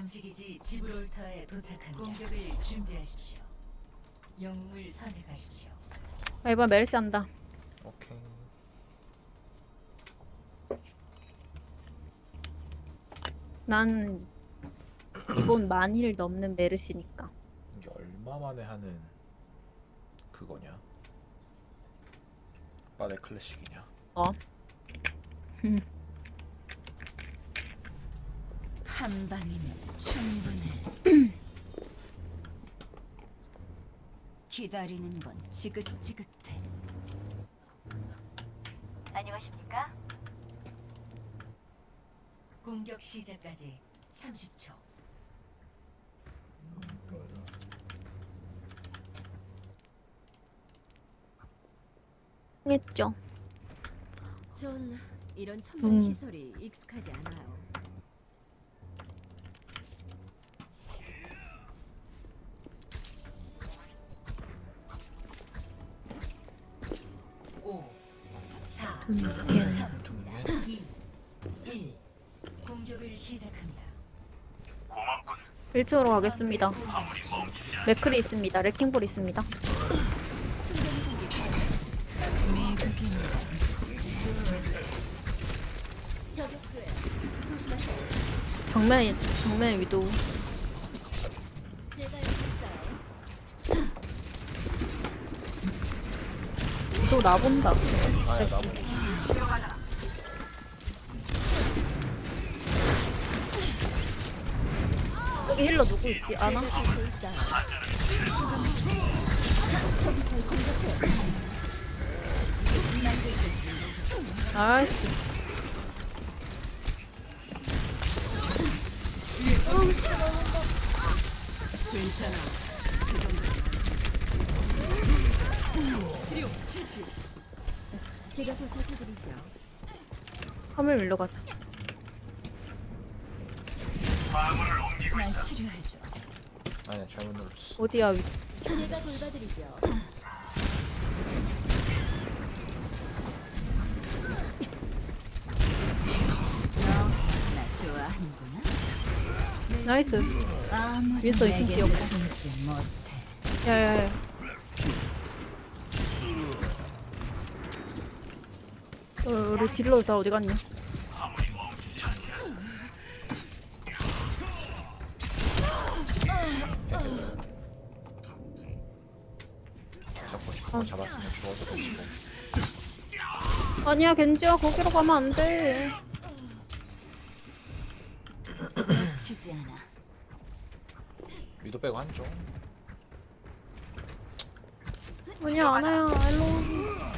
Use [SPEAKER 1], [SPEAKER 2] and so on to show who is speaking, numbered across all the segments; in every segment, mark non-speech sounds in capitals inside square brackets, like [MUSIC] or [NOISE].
[SPEAKER 1] 감시기지 지브롤터에 도착합니다. 공격을 준비하십시오. 영웅을 선택하십시오.
[SPEAKER 2] 아, 이번 메르시 한다.
[SPEAKER 3] 오케이.
[SPEAKER 2] 난 이번 만일 넘는 메르시니까.
[SPEAKER 3] 이게 얼마 만에 하는 그거냐? 빠데 클래식이냐?
[SPEAKER 2] 어?
[SPEAKER 1] 한 방이면 충분해. [CLEARS THROAT] 기다리는 건 지긋지긋해. 안녕하십니까? 공격 시작까지 30초.
[SPEAKER 2] 했죠.
[SPEAKER 4] 전 이런 첨단
[SPEAKER 2] 음.
[SPEAKER 4] 시설이 익숙하지 않아요.
[SPEAKER 1] 1. 공격을 시작합니다.
[SPEAKER 2] 1층으로 가겠습니다. 맥클이 있습니다. 레킹볼 있습니다. 정면 정면 위도 또 나본다.
[SPEAKER 3] 아야 나보고
[SPEAKER 2] 여기 힐러 누구 있지? 아나? 나이스.
[SPEAKER 4] 제가.
[SPEAKER 2] 화물 밀러 가자.
[SPEAKER 1] 날 치료해줘.
[SPEAKER 3] 아니야 잘못 눌렀어.
[SPEAKER 2] 어디야? 위-
[SPEAKER 4] 제가 돌봐드리죠.
[SPEAKER 1] 나 좋아하는구나.
[SPEAKER 2] 나이스.
[SPEAKER 1] 아무도
[SPEAKER 2] 위에서 이승
[SPEAKER 1] 내게
[SPEAKER 2] 뛰었고.
[SPEAKER 1] 숨지 못해.
[SPEAKER 2] 야야야. 어, 우리 딜러 다 어디 갔니?
[SPEAKER 3] 거 잡았으면 죽어도 되고.
[SPEAKER 2] 아니야 겐지야 거기로 가면 안 돼.
[SPEAKER 1] 치지 않아.
[SPEAKER 3] 위도 빼고 한쪽.
[SPEAKER 2] 아니야 아나야 일로. 와.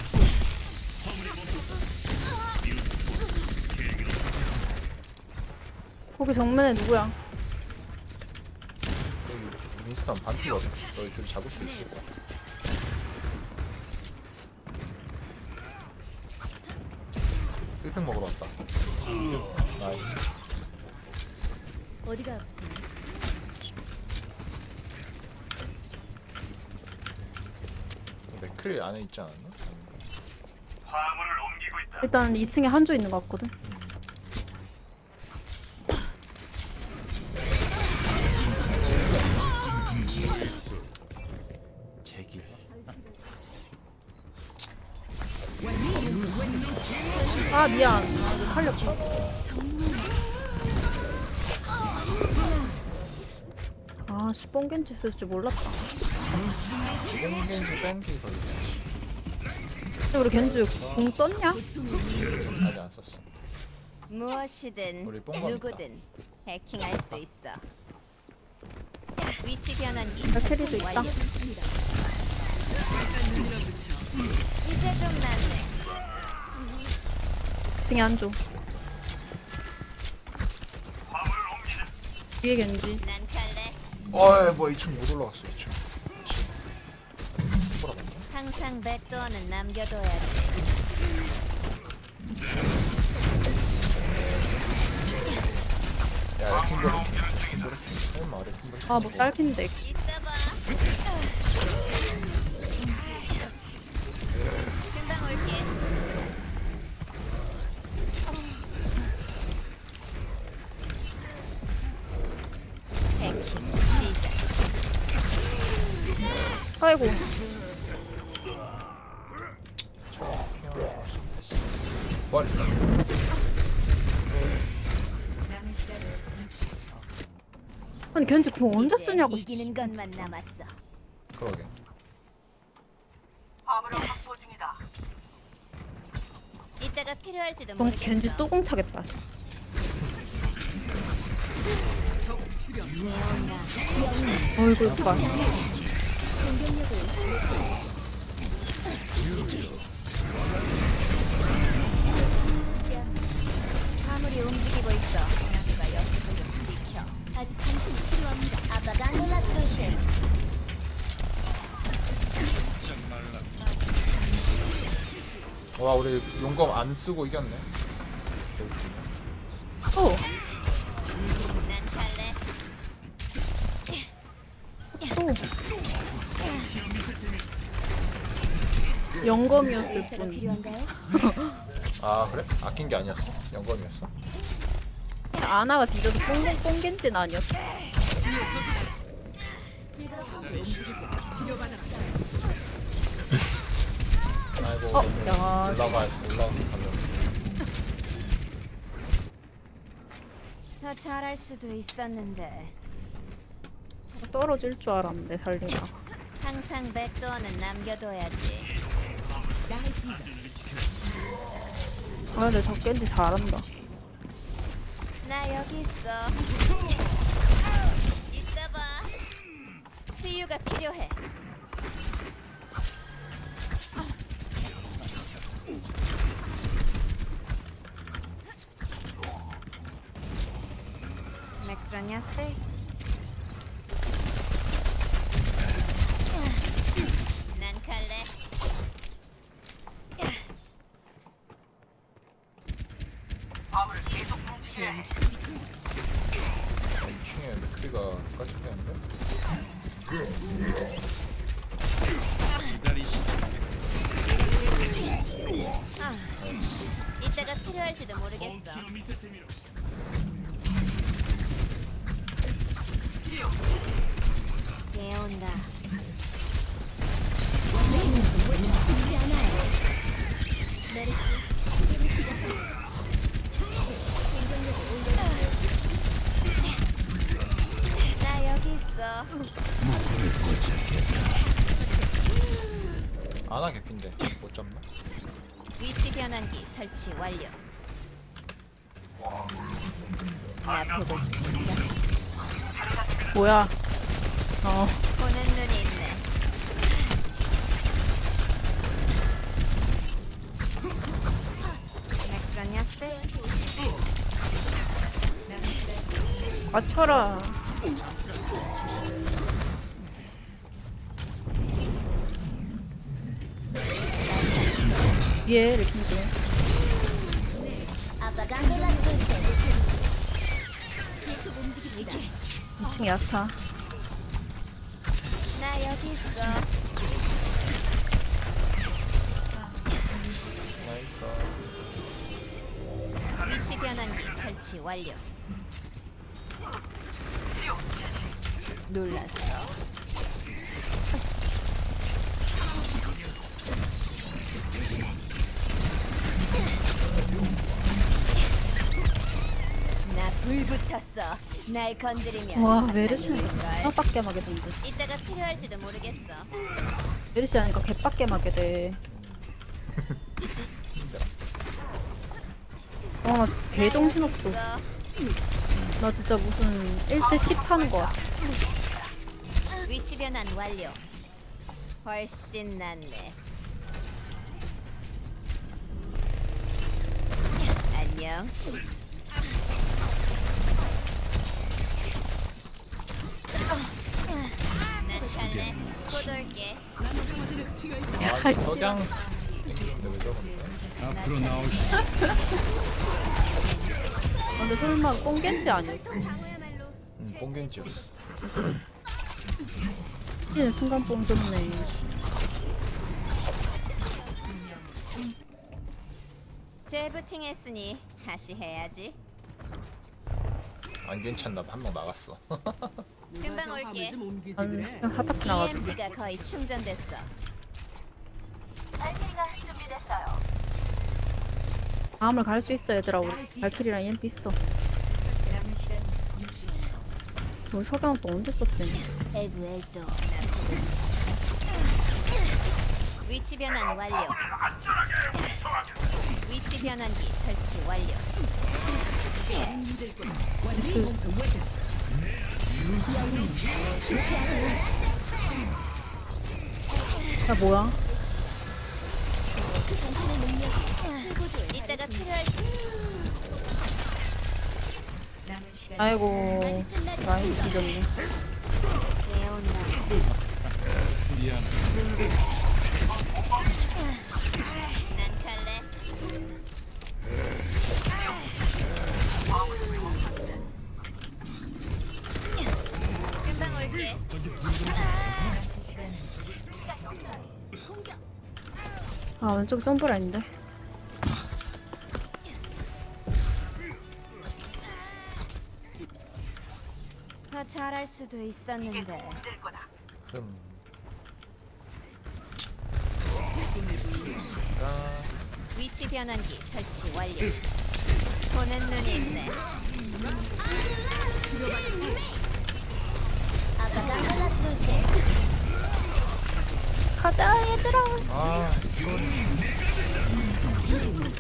[SPEAKER 2] 거기 정면에 누구야?
[SPEAKER 3] 여기 윈스턴 반피거든. 너희 둘 잡을 수 있을 거야. 힐팩 먹으러 왔다. 나이스.
[SPEAKER 4] 어디가 아프세요?
[SPEAKER 3] 맥클 안에 있지 않았나?
[SPEAKER 2] 일단 2층에 한조 있는 것 같거든.
[SPEAKER 3] 제
[SPEAKER 2] 아, 씨, 뽕겐지 쓸 줄 몰랐다.
[SPEAKER 3] 땡겐지 땡기 걸리네.
[SPEAKER 2] 근데 우리 겐지 공 썼냐?
[SPEAKER 3] 아직 안 썼어.
[SPEAKER 5] 무엇이든
[SPEAKER 3] 우리 뽕
[SPEAKER 5] 누구든 해킹할 수 있어. 위치 변환기
[SPEAKER 2] 발키리도 있다.
[SPEAKER 5] 완료. 이제 좀 낫네.
[SPEAKER 2] 등에 한조. 뒤에 겐지.
[SPEAKER 3] 어이 뭐 2층 못 올라갔어 2층. 돌아갔네.
[SPEAKER 5] 항상 백도어는 남겨둬야지.
[SPEAKER 3] 야 레킹볼 레킹볼 설마 레킹볼
[SPEAKER 2] 아, 뭐 딸핀데. 아이고
[SPEAKER 3] 뭘?
[SPEAKER 1] 남은 시간 60초.
[SPEAKER 2] 아니 겐지 궁 언제 쓰냐고
[SPEAKER 5] 이기는 것만 남았어.
[SPEAKER 3] 그러게.
[SPEAKER 5] 이따가 필요할지도
[SPEAKER 2] 넌
[SPEAKER 5] 모르겠어.
[SPEAKER 2] 겐지 또 공차겠다 어이구 이봐
[SPEAKER 5] 화물이 움직이고 있어. 누가 옆에서 좀 지켜.
[SPEAKER 4] 아직 당신이 필요합니다.
[SPEAKER 5] 아빠간글라스 루시스.
[SPEAKER 3] 와 우리 용검 안 쓰고 이겼네.
[SPEAKER 5] 갈래.
[SPEAKER 2] 또. 영검이었을
[SPEAKER 4] 의사가
[SPEAKER 2] 뿐
[SPEAKER 4] 필요한가요? [LAUGHS]
[SPEAKER 3] 아 그래? 아낀 게 아니었어? 영검이었어?
[SPEAKER 2] 아나가 뒤져서 뽕, 뽕겐지는 아니었어.
[SPEAKER 3] 아이고
[SPEAKER 2] 어,
[SPEAKER 3] 너무
[SPEAKER 2] 야.
[SPEAKER 3] 올라가 올라가서 달려.
[SPEAKER 5] 더 잘할 수도 있었는데.
[SPEAKER 2] 떨어질 줄 알았는데 살리나
[SPEAKER 5] 항상 백도어는 남겨둬야지.
[SPEAKER 2] 아 근데 저 겐지 잘한다
[SPEAKER 5] 나 여기 있어. 이따 봐. 치유가 필요해. 맥스라냐스?
[SPEAKER 3] 2층에 맥크리가 까짓했는데
[SPEAKER 5] 아, 이따가 필요할지도 모르겠어. 얘 온다. 완료. 나 보고 싶었어.
[SPEAKER 2] 뭐야 어
[SPEAKER 5] 보는 눈이 있네.
[SPEAKER 2] 맞춰라 예 레킹즈
[SPEAKER 5] 아빠간글라스
[SPEAKER 4] 계속 움직입니다.
[SPEAKER 2] 2층 야타
[SPEAKER 5] 나 여기 있어.
[SPEAKER 3] 나이스.
[SPEAKER 5] 위치 변환기 설치 완료. 놀랐어. 불 붙었어. 날 건드리면
[SPEAKER 2] 와
[SPEAKER 5] 될걸.
[SPEAKER 2] 개빡게 하게 된대
[SPEAKER 5] 이따가 필요할지도 모르겠어.
[SPEAKER 2] 메르시 하니까 개빡게 하게 돼 아, 나 진짜 개정신없어. 나 진짜 무슨 1대 10 하는 거 같아.
[SPEAKER 5] 위치 변환 완료. 훨씬 낫네. 안녕.
[SPEAKER 3] 아 석양?
[SPEAKER 6] 앞으로 나오시.
[SPEAKER 2] 아, 근데 설마 꽁겐지 아닐까?
[SPEAKER 3] 응 뽕겐지였어.
[SPEAKER 2] 찌는 순간 뽕 좋네.
[SPEAKER 5] 재부팅 했으니 다시 해야지.
[SPEAKER 3] 안 괜찮나 봐. 한 명 나갔어. [LAUGHS]
[SPEAKER 5] 금방 올게.
[SPEAKER 2] 음, 하타키 나가지고.
[SPEAKER 5] EMP가 거의 충전됐어.
[SPEAKER 2] 다음을 갈 수 있어 얘들아 우리 발키리랑 EMP 있어
[SPEAKER 1] 남은 시간 60초.
[SPEAKER 2] 우리 석양 또 언제 썼지?
[SPEAKER 5] 에브 엘도. 위치 변환 완료. 위치 변환기 설치 완료.
[SPEAKER 2] 야 뭐야?
[SPEAKER 5] 이따가 필요할
[SPEAKER 2] 아이고 라인 뒤졌네 아 왼쪽 썸브라인데
[SPEAKER 5] 더 잘할 수도 있었는데.
[SPEAKER 3] 흠. 있을까?
[SPEAKER 5] 위치 변환기 설치 완료. 보는 눈이 있네. 아빠가 갈라스루세.
[SPEAKER 2] 가자 얘들아
[SPEAKER 3] 아,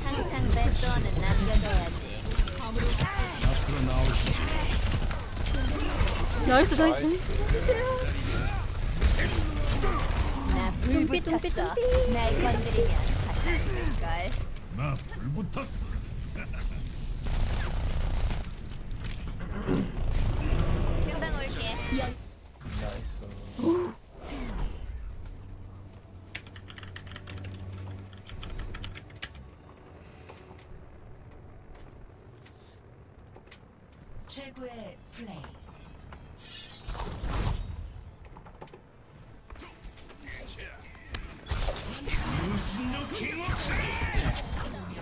[SPEAKER 5] 항상 배도어는 남겨둬야지.
[SPEAKER 2] 나이스 나이스
[SPEAKER 5] 나
[SPEAKER 2] dumpi,
[SPEAKER 5] 불
[SPEAKER 2] dumpi,
[SPEAKER 5] 붙었어.
[SPEAKER 2] dumpi.
[SPEAKER 5] 날 건드리면 걸. 금방 올게.
[SPEAKER 3] 나이스.
[SPEAKER 1] 최고의 플레이.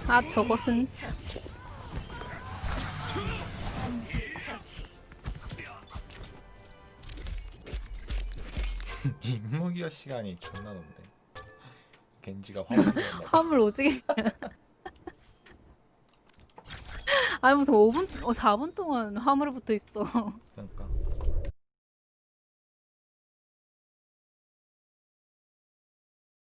[SPEAKER 2] 아 저것은 [LAUGHS]
[SPEAKER 3] 임무기어 시간이 존나 높네. 겐지가
[SPEAKER 2] 화물 [LAUGHS] 오지게 [LAUGHS] 아니 무슨 5분 어 4분 동안 화물에 붙어 있어.
[SPEAKER 3] 그러니까